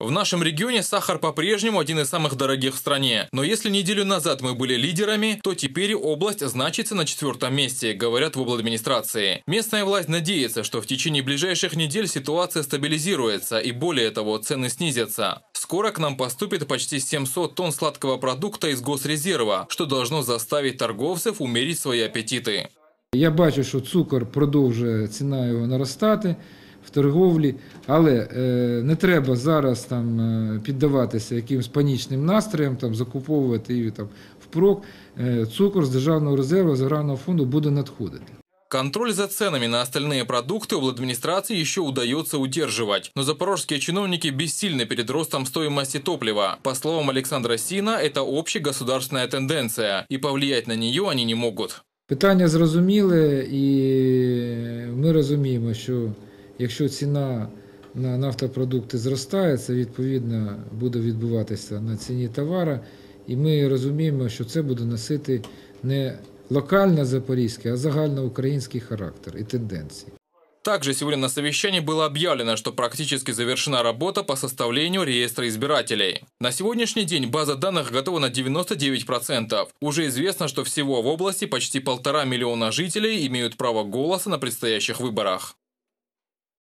В нашем регионе сахар по-прежнему один из самых дорогих в стране. Но если неделю назад мы были лидерами, то теперь область значится на четвертом месте, говорят в администрации. Местная власть надеется, что в течение ближайших недель ситуация стабилизируется и более того, цены снизятся. Скоро к нам поступит почти 700 тонн сладкого продукта из госрезерва, что должно заставить торговцев умерить свои аппетиты. Я бачу, що цукор продовжує ціна його наростати в торговлі, але е, не треба зараз там е, піддаватися якимось панічним настроям, там закуповувати її там впрок. Е, цукор з державного резерву з аграрного фонду буде надходити. Контроль за ценами на остальные продукты у администрации еще удается удерживать. Но запорожские чиновники бессильны перед ростом стоимости топлива. По словам Александра Сина, это общегосударственная тенденция, и повлиять на нее они не могут. Питання зрозуміле, і ми розуміємо, що якщо ціна на нафтопродукти зростає, це відповідно буде відбуватися на ціні товара. І ми розуміємо, що це буде носити не локально запорізький, а загальноукраїнський характер і тенденції. Также сегодня на совещании было объявлено, что практически завершена работа по составлению реестра избирателей. На сегодняшний день база данных готова на 99%. Уже известно, что всего в области почти полтора миллиона жителей имеют право голоса на предстоящих выборах.